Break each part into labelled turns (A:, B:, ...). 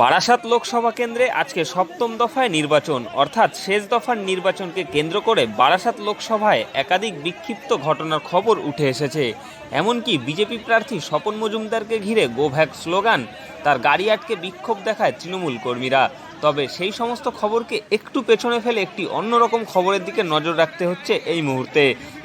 A: বারাসাত লোকসভা কেন্দ্রে আজকে সপ্তম দফায় নির্বাচন অর্থাৎ শেষ দফার নির্বাচনকে কেন্দ্র করে বারাসাত লোকসভায় একাধিক বিক্ষিপ্ত ঘটনার খবর উঠে এসেছে এমনকি বিজেপি প্রার্থী স্বপন মজুমদারকে ঘিরে গোভ্যাক স্লোগান তার গাড়ি আটকে বিক্ষোভ দেখায় তৃণমূল কর্মীরা তবে সেই সমস্ত খবরকে একটু পেছনে ফেলে একটি অন্যরকম খবরের দিকে নজর রাখতে হচ্ছে এই মুহূর্তে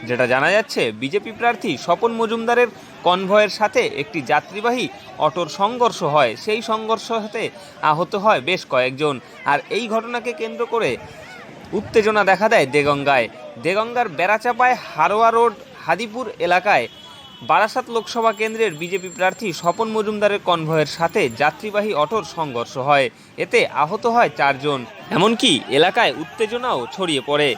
A: যেটা জানা যাচ্ছে বিজেপি প্রার্থী স্বপন মজুমদারের কনভয়ের সাথে একটি যাত্রীবাহী অটোর সংঘর্ষ হয় সেই সংঘর্ষ হতে আহত হয় বেশ কয়েকজন আর এই ঘটনাকে কেন্দ্র করে উত্তেজনা দেখা দেয় দেগঙ্গায় দেগঙ্গার বেড়াচাপায় হারোয়া রোড হাদিপুর এলাকায় বারাসাত লোকসভা কেন্দ্রের বিজেপি প্রার্থী স্বপন মজুমদারের কনভয়ের সাথে যাত্রীবাহী অটোর সংঘর্ষ হয় এতে আহত হয় চারজন এমনকি এলাকায় উত্তেজনাও ছড়িয়ে পড়ে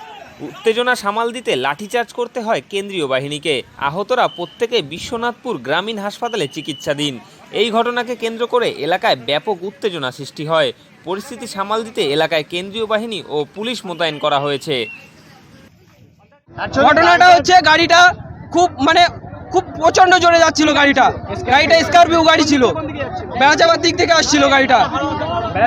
A: উত্তেজনা সামাল দিতে লাঠিচার্জ করতে হয় কেন্দ্রীয় বাহিনীকে আহতরা প্রত্যেকে বিশ্বনাথপুর গ্রামীণ হাসপাতালে চিকিৎসাধীন এই ঘটনাকে কেন্দ্র করে এলাকায় ব্যাপক উত্তেজনা সৃষ্টি হয় পরিস্থিতি সামাল দিতে এলাকায় কেন্দ্রীয় বাহিনী ও পুলিশ মোতায়েন করা হয়েছে
B: ঘটনাটা হচ্ছে গাড়িটা খুব মানে খুব প্রচন্ড জোরে যাচ্ছিল গাড়িটা গাড়িটা স্করপিও গাড়ি ছিল যাওয়ার দিক থেকে আসছিল গাড়িটা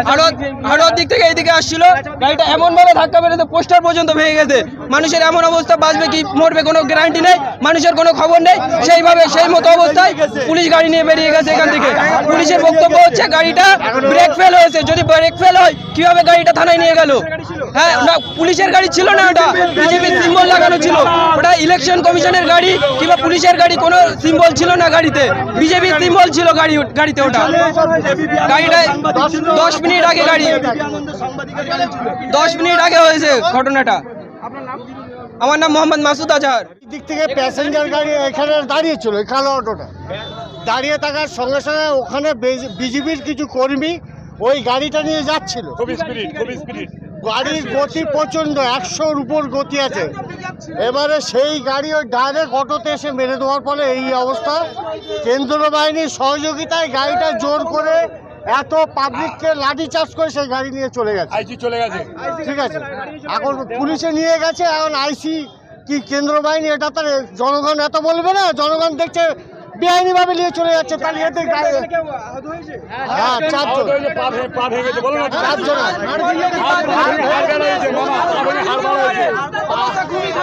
B: হাড়োয়ার হাড়োয়ার দিক থেকে এইদিকে আসছিল গাড়িটা এমনভাবে ধাক্কা মেরেছে পোস্টার পর্যন্ত ভেঙে গেছে মানুষের এমন অবস্থা বাঁচবে কি মরবে কোনো গ্যারান্টি নেই মানুষের কোনো খবর নেই সেইভাবে সেই মতো অবস্থায় পুলিশ গাড়ি নিয়ে বেরিয়ে গেছে এখান থেকে পুলিশের বক্তব্য হচ্ছে গাড়িটা ব্রেক ফেল হয়েছে যদি ব্রেক ফেল হয় কিভাবে গাড়িটা থানায় নিয়ে গেল হ্যাঁ না পুলিশের গাড়ি ছিল না ওটা বিজেপির সিম্বল লাগানো ছিল ওটা ইলেকশন কমিশনের গাড়ি কিংবা পুলিশের গাড়ি কোনো সিম্বল ছিল না গাড়িতে বিজেপির সিম্বল ছিল গাড়ি গাড়িতে ওটা গাড়িটায় দশ দশ মিনিট আগে গাড়ি দশ মিনিট আগে হয়েছে ঘটনাটা আমার নাম মোহাম্মদ মাসুদ আজহার
C: দিক থেকে প্যাসেঞ্জার গাড়ি এখানে দাঁড়িয়ে ছিল কালো অটোটা দাঁড়িয়ে থাকার সঙ্গে সঙ্গে ওখানে বিজেপির কিছু কর্মী ওই গাড়িটা নিয়ে যাচ্ছিল গাড়ির গতি প্রচণ্ড একশোর উপর গতি আছে এবারে সেই গাড়ি ওই ডাইরেক্ট অটোতে এসে মেরে দেওয়ার ফলে এই অবস্থা কেন্দ্র বাহিনীর সহযোগিতায় গাড়িটা জোর করে এত পাবলিককে লাঠি চার্জ করে সেই গাড়ি নিয়ে চলে গেছে
D: আইসি চলে গেছে
C: ঠিক আছে এখন পুলিশে নিয়ে গেছে এখন আইসি কি কেন্দ্র বাহিনী এটা তার জনগণ এত বলবে না জনগণ দেখছে বেআইনিভাবে নিয়ে চলে যাচ্ছে তাহলে হ্যাঁ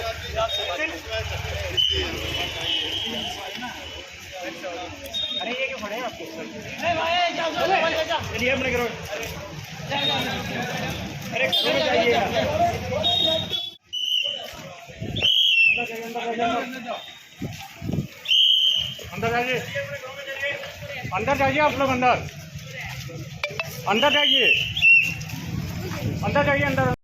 E: अरे ये क्यों पड़े आपको करो अरे अंदर जाइए अंदर जाइए आप लोग अंदर अंदर जाइए अंदर जाइए अंदर